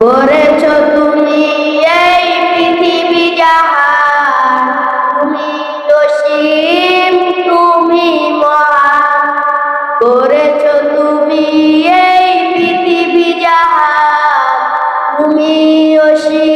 করেছ তুমি এই পৃথিবী জাহান তুমি অসীম, তুমি মহান। করেছ তুমি এই পৃথিবী তুমি অসীম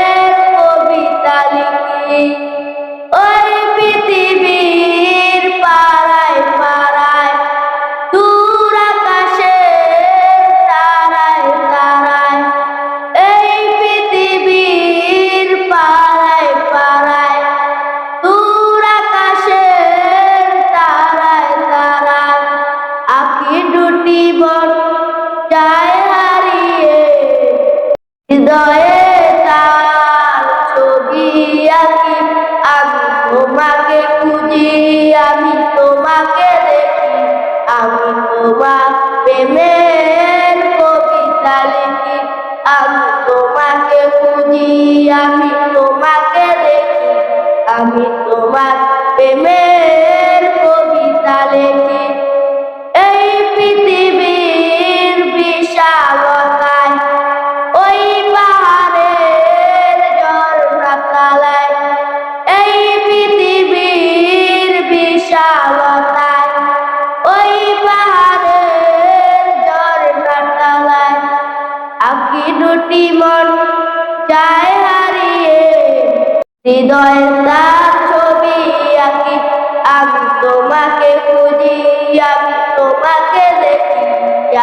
আমি তোমার প্রেমের কবিতা লিখি আমি তোমাকে খুঁজি আমি তোমাকে দেখি আমি তোমার প্রেমের দুটি মন যায় হারিয়ে। হৃদয়ের তার ছবি আঁকি। আমি তোমাকে খুঁজি, আমি তোমাকে দেখি।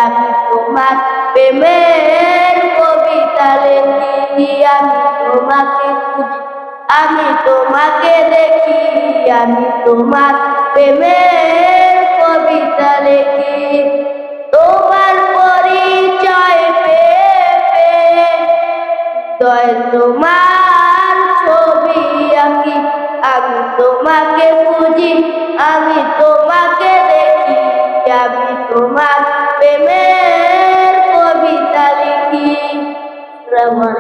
আমি তোমার প্রেমের কবিতা লেখি। আমি তোমাকে খুঁজি, আমি তোমাকে দেখি। আমি তোমার প্রেমের হৃদয় তোমার ছবি আঁকি। আমি তোমাকে বুঝি, আমি তোমাকে দেখি। আমি তোমার প্রেমের কবিতা লিখি। রমণ